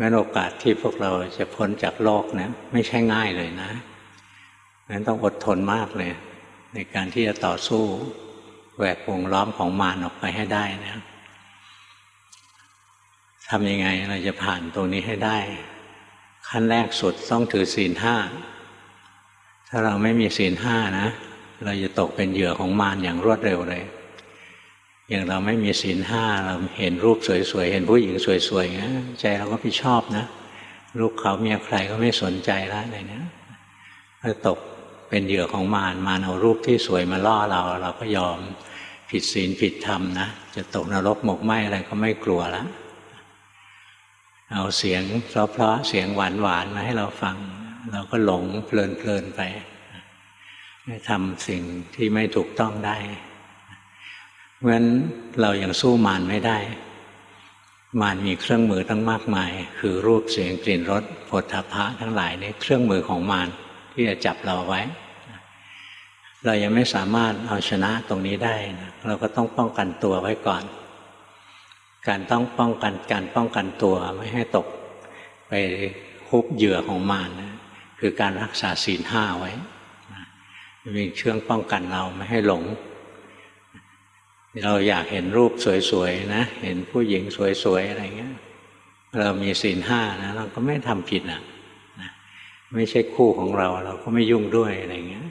งั้นโอกาสที่พวกเราจะพ้นจากโลกนะไม่ใช่ง่ายเลยนะงั้นต้องอดทนมากเลย ในการที่จะต่อสู้แหวกวงล้อมของมารออกไปให้ได้นะทำยังไงเราจะผ่านตรงนี้ให้ได้ ขั้นแรกสุดต้องถือศีลห้าถ้าเราไม่มีศีลห้านะ เราจะตกเป็นเหยื่อของมารอย่างรวดเร็วเลย อย่างเราไม่มีศีลห้าเราเห็นรูปสวยๆ เห็นผู้หญิงสวยๆนะใจเราก็พี่ชอบนะ ลูกเขาเมียใครก็ไม่สนใจแล้วอะไรเนี้ยถ้าตกเป็นเหยื่อของมารมารเอารูปที่สวยมาล่อเรา เราก็ยอมผิดศีลผิดธรรมนะ จะตกนรกหมกไหมอะไรก็ไม่กลัวแล้วเอาเสียงเพราะๆเสียงหวานๆมาให้เราฟัง เราก็หลงเพลินๆไปทำสิ่งที่ไม่ถูกต้องได้ เพราะฉะนั้นเรายัางสู้มารไม่ได้ มารมีเครื่องมือตั้งมากมาย คือรูปเสียงกลิ่นรสผลทพะทั้งหลายนี่เครื่องมือของมารที่จะจับเราไว้ เรายังไม่สามารถเอาชนะตรงนี้ได้นะเราก็ต้องป้องกันตัวไว้ก่อน การต้องป้องกันการป้องกันตัวไม่ให้ตกไปคุบเหยื่อของมารนะคือการรักษาศีลห้าไว้มีเชื่องป้องกันเราไม่ให้หลง เราอยากเห็นรูปสวยๆนะ เห็นผู้หญิงสวยๆอะไรเงี้ย เรามีศีลห้านะเราก็ไม่ทำผิดอะไม่ใช่คู่ของเรา เราก็ไม่ยุ่งด้วยอะไรเงี้ย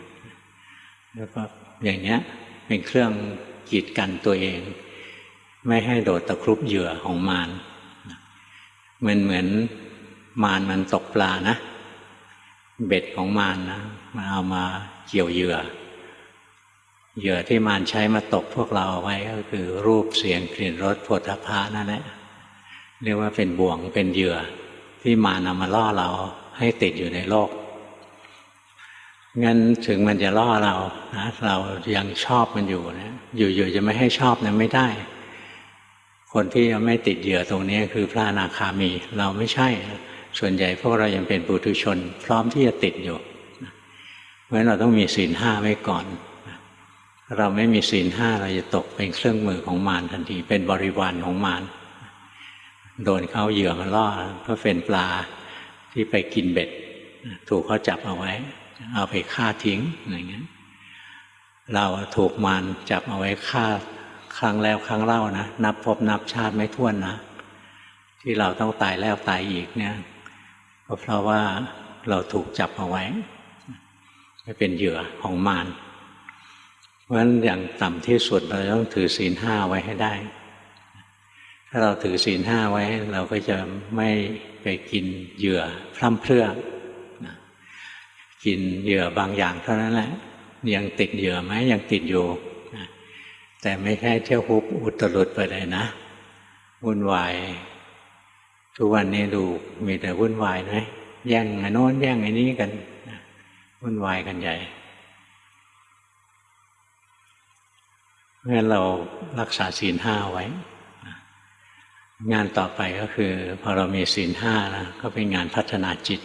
แล้วก็อย่างเนี้ย เป็นเครื่องกีดกันตัวเอง ไม่ให้โดดตะครุบเหยื่อของมารมันเหมือนมารมันตกปลานะ เบ็ดของมารนะมาเอามาเกี่ยวเหยื่อ เหยื่อที่มารใช้มาตกพวกเราเอาไว้ก็คือ รูปเสียงกลิ่นรสผลพานั่นแหละเรียกว่าเป็นบ่วงเป็นเหยื่อที่มารนำมาล่อเราให้ติดอยู่ในโลกงั้นถึงมันจะล่อเรานะเรายังชอบมันอยู่นะอยู่ๆจะไม่ให้ชอบนะไม่ได้ คนที่ยังไม่ติดเหยื่อตรงนี้คือพระอนาคามี เราไม่ใช่ ส่วนใหญ่พวกเรายังเป็นปุถุชน พร้อมที่จะติดอยู่เพราะฉะนั้นเราต้องมีศีลห้าไว้ก่อน เราไม่มีศีลห้าเราจะตกเป็นเครื่องมือของมารทันที เป็นบริวารของมารโดนเขาเหยื่อมาล่อก็เป็นปลาที่ไปกินเบ็ด ถูกเขาจับเอาไว้ เอาไปฆ่าทิ้งอะไรเงี้ยเราถูกมารจับเอาไว้ฆ่าครั้งแล้วครั้งเล่านะนับพบนับชาติไม่ท้วนนะที่เราต้องตายแล้วตายอีกเนี่ยก็เพราะว่าเราถูกจับเอาไว้ ไม่เป็นเหยื่อของมาร ราะฉะนั้นอย่างต่ำที่สุดเราต้องถือศีลห้าไว้ให้ได้ ถ้าเราถือศีลห้าไว้ เราก็จะไม่ไปกินเหยื่อพร่ำเพรื่อกินเหยื่อบางอย่างเท่านั้นแหละ ยังติดเหยื่อไหมยังติดอยู่แต่ไม่ใช่เที่ยวฮุบอุตรุดไปเลยนะวุ่นวาย ทุกวันนี้ดูมีแต่วุ่นวายไหมแย่งไอ้โน้นแย่งไอ้นี้กันวุ่นวายกันใหญ่ เพราะฉะนั้นเรารักษาศีลห้าไว้ งานต่อไปก็คือพอเรามีศีลห้านะก็เป็นงานพัฒนาจิต